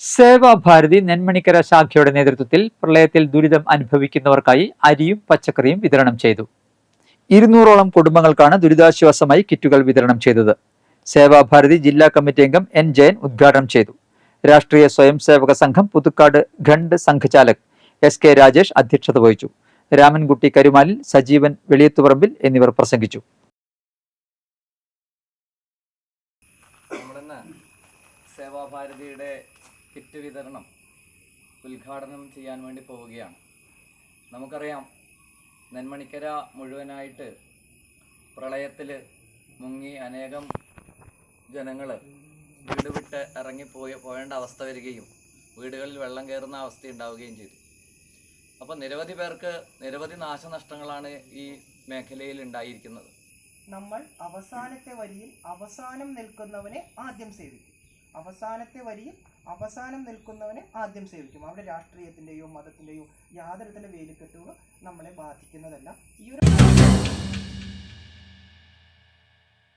സേവാഭാരതി നെന്മണിക്കര ശാഖയുടെ നേതൃത്വത്തിൽ പ്രളയത്തിൽ ദുരിതം അനുഭവിക്കുന്നവർക്കായി അരിയും പച്ചക്കറിയും വിതരണം ചെയ്തു. ഇരുന്നൂറോളം കുടുംബങ്ങൾക്കാണ് ദുരിതാശ്വാസമായി കിറ്റുകൾ വിതരണം ചെയ്തത്. സേവാഭാരതി ജില്ലാ കമ്മിറ്റി അംഗം എൻ ജയൻ ഉദ്ഘാടനം ചെയ്തു. രാഷ്ട്രീയ സ്വയം സേവക സംഘം പുതുക്കാട് ഖണ്ഡ് സംഘചാലക് എസ് കെ രാജേഷ് അധ്യക്ഷത വഹിച്ചു. രാമൻകുട്ടി കരുമാലിൽ സജീവൻ വെളിയത്തുപറമ്പിൽ എന്നിവർ പ്രസംഗിച്ചു. സേവാഭാരതിയുടെ കിറ്റ് വിതരണം ഉദ്ഘാടനം ചെയ്യാൻ വേണ്ടി പോവുകയാണ്. നമുക്കറിയാം നെന്മണിക്കര മുഴുവനായിട്ട് പ്രളയത്തിൽ മുങ്ങി അനേകം ജനങ്ങൾ വീട് വിട്ട് ഇറങ്ങിപ്പോയി പോയേണ്ട അവസ്ഥ വരികയും വീടുകളിൽ വെള്ളം കയറുന്ന അവസ്ഥ ഉണ്ടാവുകയും ചെയ്തു. അപ്പോൾ നിരവധി പേർക്ക് നിരവധി നാശനഷ്ടങ്ങളാണ് ഈ മേഖലയിൽ ഉണ്ടായിരിക്കുന്നത്. നമ്മൾ അവസാനത്തെ വരിയിൽ അവസാനം നിൽക്കുന്നവനെ ആദ്യം സേവിക്കും. അവസാനത്തെ വരിയിൽ അവസാനം നിൽക്കുന്നവനെ ആദ്യം സേവിക്കും. അവിടെ രാഷ്ട്രീയത്തിന്റെയോ മതത്തിന്റെയോ തന്നെ വേലിക്കെട്ടുകളോ നമ്മളെ ബാധിക്കുന്നതല്ല. ഈ ഒരു